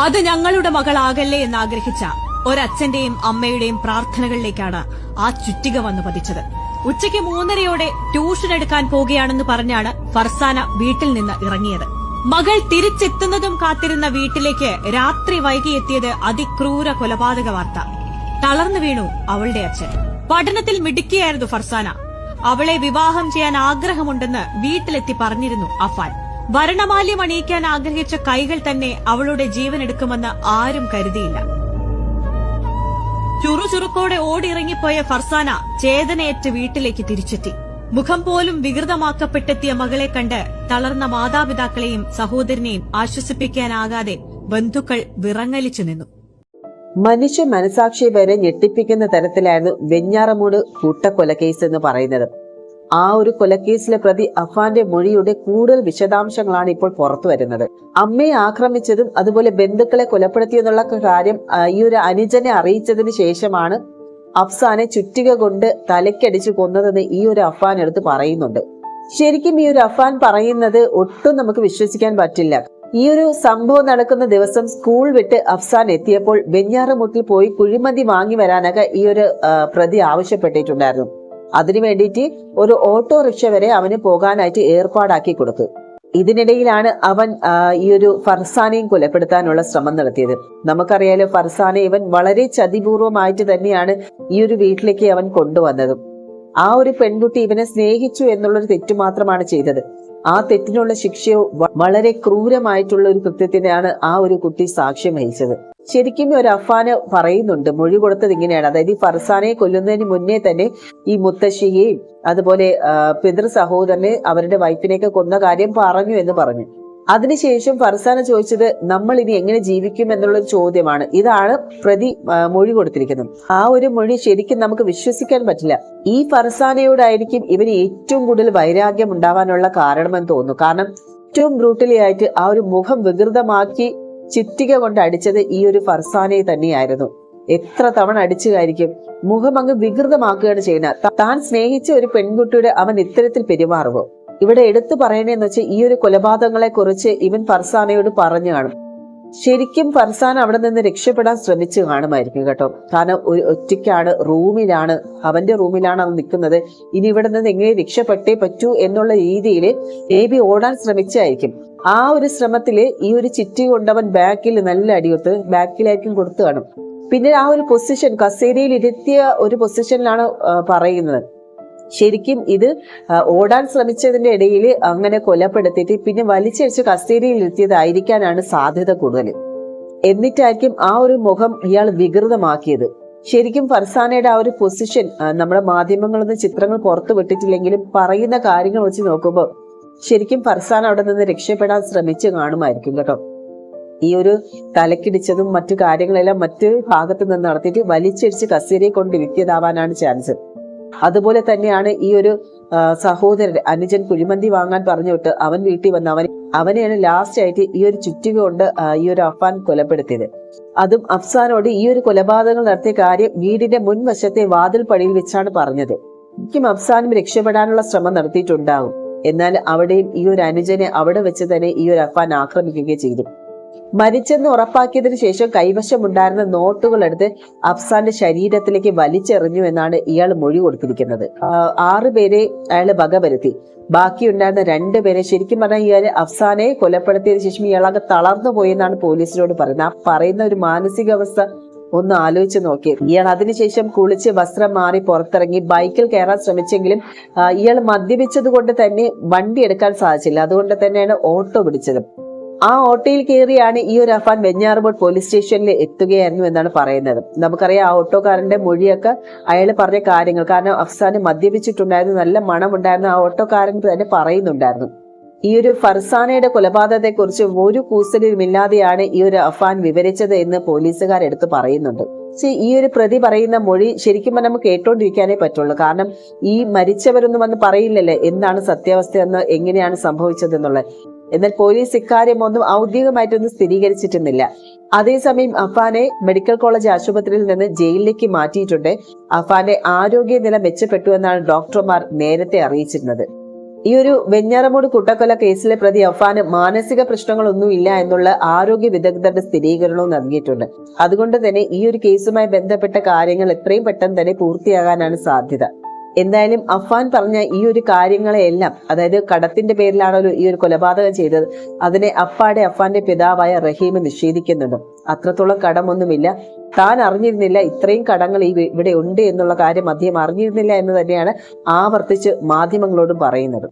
അത് ഞങ്ങളുടെ മകളാകല്ലേ എന്നാഗ്രഹിച്ച ഒരച്ഛന്റെയും അമ്മയുടെയും പ്രാർത്ഥനകളിലേക്കാണ് ആ ചുറ്റിക വന്നു പതിച്ചത്. ഉച്ചയ്ക്ക് മൂന്നരയോടെ ട്യൂഷൻ എടുക്കാൻ പോകുകയാണെന്ന് പറഞ്ഞാണ് ഫർസാന വീട്ടിൽ നിന്ന് ഇറങ്ങിയത്. മകൾ തിരിച്ചെത്തുന്നതും കാത്തിരുന്ന വീട്ടിലേക്ക് രാത്രി വൈകി വൈകിയെത്തിയത് അതിക്രൂര കൊലപാതക വാർത്ത. തളർന്നു വീണു അവളുടെ അച്ഛൻ. പഠനത്തിൽ മിടുക്കിയായിരുന്നു ഫർസാന. അവളെ വിവാഹം ചെയ്യാൻ ആഗ്രഹമുണ്ടെന്ന് വീട്ടിലെത്തി പറഞ്ഞിരുന്നു അഫാൻ. ഭരണമാല്യം അണിയിക്കാൻ ആഗ്രഹിച്ച കൈകൾ തന്നെ അവളുടെ ജീവൻ എടുക്കുമെന്ന് ആരും കരുതിയില്ല. ചുറുചുറുക്കോടെ ഓടിയിറങ്ങിപ്പോയ ഫർസാന ചേതനയേറ്റ് വീട്ടിലേക്ക് തിരിച്ചെത്തി. മുഖം പോലും വികൃതമാക്കപ്പെട്ടെത്തിയ മകളെ കണ്ട് തളർന്ന മാതാപിതാക്കളെയും സഹോദരനെയും ആശ്വസിപ്പിക്കാനാകാതെ ബന്ധുക്കൾ വിറങ്ങലിച്ചു നിന്നു. മനുഷ്യ മനസാക്ഷി വരെ ഞെട്ടിപ്പിക്കുന്ന തരത്തിലായിരുന്നു വെഞ്ഞാറമൂട് കൂട്ടക്കൊലക്കേസ് എന്ന് പറയുന്നത്. ആ ഒരു കൊലക്കേസിലെ പ്രതി അഫാന്റെ മൊഴിയുടെ കൂടുതൽ വിശദാംശങ്ങളാണ് ഇപ്പോൾ പുറത്തു വരുന്നത്. അമ്മയെ ആക്രമിച്ചതും അതുപോലെ ബന്ധുക്കളെ കൊലപ്പെടുത്തിയെന്നുള്ള കാര്യം ഈ ഒരു അനുജനെ അറിയിച്ചതിന് ശേഷമാണ് അഫ്സാനെ ചുറ്റിക കൊണ്ട് തലയ്ക്കടിച്ചു കൊന്നതെന്ന് ഈ ഒരു അഫാൻ എടുത്ത് പറയുന്നുണ്ട്. ശരിക്കും ഈ ഒരു അഫാൻ പറയുന്നത് ഒട്ടും നമുക്ക് വിശ്വസിക്കാൻ പറ്റില്ല. ഈ ഒരു സംഭവം നടക്കുന്ന ദിവസം സ്കൂൾ വിട്ട് അഫ്സാൻ എത്തിയപ്പോൾ വെഞ്ഞാറുമുട്ടിൽ പോയി കുഴിമന്തി വാങ്ങി വരാനൊക്കെ ഈ ഒരു പ്രതി ആവശ്യപ്പെട്ടിട്ടുണ്ടായിരുന്നു. അതിനു വേണ്ടിയിട്ട് ഒരു ഓട്ടോറിക്ഷ വരെ അവന് പോകാനായിട്ട് ഏർപ്പാടാക്കി കൊടുത്തു. ഇതിനിടയിലാണ് അവൻ ഈ ഒരു ഫർസാനെയും കൊലപ്പെടുത്താനുള്ള ശ്രമം നടത്തിയത്. നമുക്കറിയാലോ ഫർസാനെ ഇവൻ വളരെ ചതിപൂർവമായിട്ട് തന്നെയാണ് ഈ ഒരു വീട്ടിലേക്ക് അവൻ കൊണ്ടുവന്നതും. ആ ഒരു പെൺകുട്ടി ഇവനെ സ്നേഹിച്ചു എന്നുള്ളൊരു തെറ്റു മാത്രമാണ് ചെയ്തത്. ആ തെറ്റിനുള്ള ശിക്ഷയോ വളരെ ക്രൂരമായിട്ടുള്ള ഒരു കൃത്യത്തിനാണ് ആ ഒരു കുട്ടി സാക്ഷ്യം വഹിച്ചത്. ശരിക്കും ഒരു അഫാന് പറയുന്നുണ്ട്. മൊഴി കൊടുത്തത് ഇങ്ങനെയാണ്. അതായത് ഈ ഫർസാനെ കൊല്ലുന്നതിന് മുന്നേ തന്നെ ഈ മുത്തശ്ശിയെയും അതുപോലെ പിതൃ സഹോദരനെ അവരുടെ വൈഫിനെയൊക്കെ കൊന്ന കാര്യം പറഞ്ഞു എന്ന് പറഞ്ഞു. അതിനുശേഷം ഫർസാന ചോദിച്ചത് നമ്മൾ ഇനി എങ്ങനെ ജീവിക്കും എന്നുള്ള ഒരു ചോദ്യമാണ്. ഇതാണ് പ്രതി മൊഴി കൊടുത്തിരിക്കുന്നത്. ആ ഒരു മൊഴി ശരിക്കും നമുക്ക് വിശ്വസിക്കാൻ പറ്റില്ല. ഈ ഫർസാനയോടായിരിക്കും ഇവന് ഏറ്റവും കൂടുതൽ വൈരാഗ്യം ഉണ്ടാവാനുള്ള കാരണമെന്ന് തോന്നുന്നു. കാരണം ഏറ്റവും ബ്രൂട്ടലി ആയിട്ട് ആ ഒരു മുഖം വികൃതമാക്കി ചിറ്റിക കൊണ്ട് അടിച്ചത് ഈ ഒരു ഫർസാനെ തന്നെയായിരുന്നു. എത്ര തവണ അടിച്ചുകായിരിക്കും മുഖം അങ്ങ് വികൃതമാക്കുകയാണ് ചെയ്യുന്നത് താൻ സ്നേഹിച്ച ഒരു പെൺകുട്ടിയുടെ അവൻ ഇത്തരത്തിൽ പെരുമാറുമോ? ഇവിടെ എടുത്തു പറയണേന്ന് വെച്ചാൽ ഈ ഒരു കൊലപാതകങ്ങളെ കുറിച്ച് ഇവൻ ഫർസാനയോട് പറഞ്ഞു കാണും. ശരിക്കും ഫർസാൻ അവിടെ നിന്ന് രക്ഷപ്പെടാൻ ശ്രമിച്ചു കാണുമായിരിക്കും കേട്ടോ. കാരണം ഒരു ഒറ്റയ്ക്കാണ് റൂമിലാണ് അവന്റെ റൂമിലാണ് അത് നിൽക്കുന്നത്. ഇനി ഇവിടെ നിന്ന് എങ്ങനെ രക്ഷപ്പെട്ടേ പറ്റൂ എന്നുള്ള രീതിയിൽ ബേബി ഓടാൻ ശ്രമിച്ചായിരിക്കും. ആ ഒരു ശ്രമത്തിൽ ഈ ഒരു ചിറ്റി കൊണ്ടവൻ ബാക്കിൽ നല്ല അടിയൊത്ത് ബാക്കിലായിരിക്കും കൊടുത്തു കാണും. പിന്നെ ആ ഒരു പൊസിഷൻ കസേരയിൽ ഇരുത്തിയ ഒരു പൊസിഷനിലാണ് പറയുന്നത്. ശരിക്കും ഇത് ഓടാൻ ശ്രമിച്ചതിന്റെ ഇടയിൽ അങ്ങനെ കൊലപ്പെടുത്തിയിട്ട് പിന്നെ വലിച്ചടിച്ച് കസ്റ്റഡിയിൽ എത്തിയതായിരിക്കാനാണ് സാധ്യത കൂടുതൽ. എന്നിട്ടായിരിക്കും ആ ഒരു മുഖം ഇയാൾ വികൃതമാക്കിയത്. ശരിക്കും ഫർസാനയുടെ ആ ഒരു പൊസിഷൻ നമ്മുടെ മാധ്യമങ്ങളൊന്നും ചിത്രങ്ങൾ പുറത്തു വിട്ടിട്ടില്ലെങ്കിലും പറയുന്ന കാര്യങ്ങൾ വെച്ച് നോക്കുമ്പോൾ ശരിക്കും ഫർസാന അവിടെ നിന്ന് രക്ഷപ്പെടാൻ ശ്രമിച്ചു കാണുമായിരിക്കും കേട്ടോ. ഈ ഒരു തലക്കിടിച്ചതും മറ്റു കാര്യങ്ങളെല്ലാം മറ്റു ഭാഗത്ത് നിന്ന് നടത്തിയിട്ട് വലിച്ചടിച്ച് കസേരയെ കൊണ്ട് ഇരുത്തിയതാവാനാണ് ചാൻസ്. അതുപോലെ തന്നെയാണ് ഈ ഒരു സഹോദരൻ അനുജൻ കുഴിമന്തി വാങ്ങാൻ പറഞ്ഞു വിട്ട് അവൻ വീട്ടിൽ വന്ന് അവൻ അവനെയാണ് ലാസ്റ്റ് ആയിട്ട് ഈ ഒരു ചുറ്റിക കൊണ്ട് ഈ ഒരു അഫാൻ കൊലപ്പെടുത്തിയത്. അതും അഫ്സാനോട് ഈ ഒരു കൊലപാതകങ്ങൾ നടത്തിയ കാര്യം വീടിന്റെ മുൻവശത്തെ വാതിൽ പടിയിൽ വെച്ചാണ് പറഞ്ഞത്. എനിക്കും അഫ്സാനും രക്ഷപ്പെടാനുള്ള ശ്രമം നടത്തിയിട്ടുണ്ടാകും എന്നാൽ അവിടെയും ഈ ഒരു അനുജനെ അവിടെ വെച്ച് തന്നെ ഈ ഒരു അഫാൻ ആക്രമിക്കുകയും ചെയ്തു. മരിച്ചെന്ന് ഉറപ്പാക്കിയതിനു ശേഷം കൈവശമുണ്ടായിരുന്ന നോട്ടുകൾ എടുത്ത് അഫ്സാന്റെ ശരീരത്തിലേക്ക് വലിച്ചെറിഞ്ഞു എന്നാണ് ഇയാൾ മൊഴി കൊടുത്തിരിക്കുന്നത്. ആറുപേരെ ആറ് പേരെ അയാൾ വകവരുത്തി. ബാക്കിയുണ്ടായിരുന്ന രണ്ട് പേരെ ശരിക്കും പറഞ്ഞാൽ ഇയാൾ അഫ്സാനെ കൊലപ്പെടുത്തിയതിനു ശേഷം ഇയാളാകെ തളർന്നു പോയെന്നാണ് പോലീസിനോട് പറയുന്നത്. ആ പറയുന്ന ഒരു മാനസികാവസ്ഥ ഒന്ന് ആലോചിച്ച് നോക്കി. ഇയാൾ അതിനുശേഷം കുളിച്ച് വസ്ത്രം മാറി പുറത്തിറങ്ങി ബൈക്കിൽ കയറാൻ ശ്രമിച്ചെങ്കിലും ഇയാൾ മദ്യപിച്ചത് കൊണ്ട് തന്നെ വണ്ടി എടുക്കാൻ സാധിച്ചില്ല. അതുകൊണ്ട് തന്നെയാണ് ഓട്ടോ പിടിച്ചത്. ആ ഓട്ടോയിൽ കയറിയാണ് ഈ ഒരു അഫാൻ വെഞ്ഞാറുമ്പോൾ പോലീസ് സ്റ്റേഷനിൽ എത്തുകയായിരുന്നു എന്നാണ് പറയുന്നത്. നമുക്കറിയാം ആ ഓട്ടോക്കാരന്റെ മൊഴിയൊക്കെ അയാൾ പറഞ്ഞ കാര്യങ്ങൾ. കാരണം അഫ്സാന് മദ്യപിച്ചിട്ടുണ്ടായിരുന്നു നല്ല മണമുണ്ടായിരുന്നു. ആ ഓട്ടോക്കാരൻ തന്നെ പറയുന്നുണ്ടായിരുന്നു. ഈ ഒരു ഫർസാനയുടെ കൊലപാതകത്തെ കുറിച്ച് ഒരു കൂസലുമില്ലാതെയാണ് ഈ ഒരു അഫാൻ വിവരിച്ചത് എന്ന് പോലീസുകാർ എടുത്ത് പറയുന്നുണ്ട്. ഈ ഒരു പ്രതി പറയുന്ന മൊഴി ശരിക്കും പറഞ്ഞാൽ നമുക്ക് കേട്ടോണ്ടിരിക്കാനേ പറ്റുള്ളൂ. കാരണം ഈ മരിച്ചവരൊന്നും വന്ന് പറയില്ലല്ലേ? എന്താണ് സത്യാവസ്ഥ എന്ന് എങ്ങനെയാണ് സംഭവിച്ചതെന്നുള്ളത്? എന്നാൽ പോലീസ് ഇക്കാര്യം ഒന്നും ഔദ്യോഗികമായിട്ടൊന്നും സ്ഥിരീകരിച്ചിട്ടുന്നില്ല. അതേസമയം അഫാനെ മെഡിക്കൽ കോളേജ് ആശുപത്രിയിൽ നിന്ന് ജയിലിലേക്ക് മാറ്റിയിട്ടുണ്ട്. അഫാന്റെ ആരോഗ്യനില മെച്ചപ്പെട്ടു എന്നാണ് ഡോക്ടർമാർ നേരത്തെ അറിയിച്ചിരുന്നത്. ഈ ഒരു വെഞ്ഞാറമൂട് കുട്ടക്കൊല കേസിലെ പ്രതി അഫാന് മാനസിക പ്രശ്നങ്ങളൊന്നും ഇല്ല എന്നുള്ള ആരോഗ്യ വിദഗ്ധരുടെ സ്ഥിരീകരണവും നൽകിയിട്ടുണ്ട്. അതുകൊണ്ട് തന്നെ ഈ ഒരു കേസുമായി ബന്ധപ്പെട്ട കാര്യങ്ങൾ എത്രയും പെട്ടെന്ന് തന്നെ പൂർത്തിയാകാനാണ് സാധ്യത. എന്തായാലും അഫാൻ പറഞ്ഞ ഈ ഒരു കാര്യങ്ങളെയെല്ലാം അതായത് കടത്തിന്റെ പേരിലാണല്ലോ ഈ ഒരു കൊലപാതകം ചെയ്തത് അതിനെ അപ്പാടെ അഫാന്റെ പിതാവായ റഹീം നിഷേധിക്കുന്നുണ്ട്. അത്രത്തോളം കടമൊന്നുമില്ല. താൻ അറിഞ്ഞിരുന്നില്ല ഇത്രയും കടങ്ങൾ ഈ ഇവിടെ ഉണ്ട് എന്നുള്ള കാര്യം അദ്ദേഹം അറിഞ്ഞിരുന്നില്ല എന്ന് തന്നെയാണ് ആവർത്തിച്ച് മാധ്യമങ്ങളോടും പറയുന്നത്.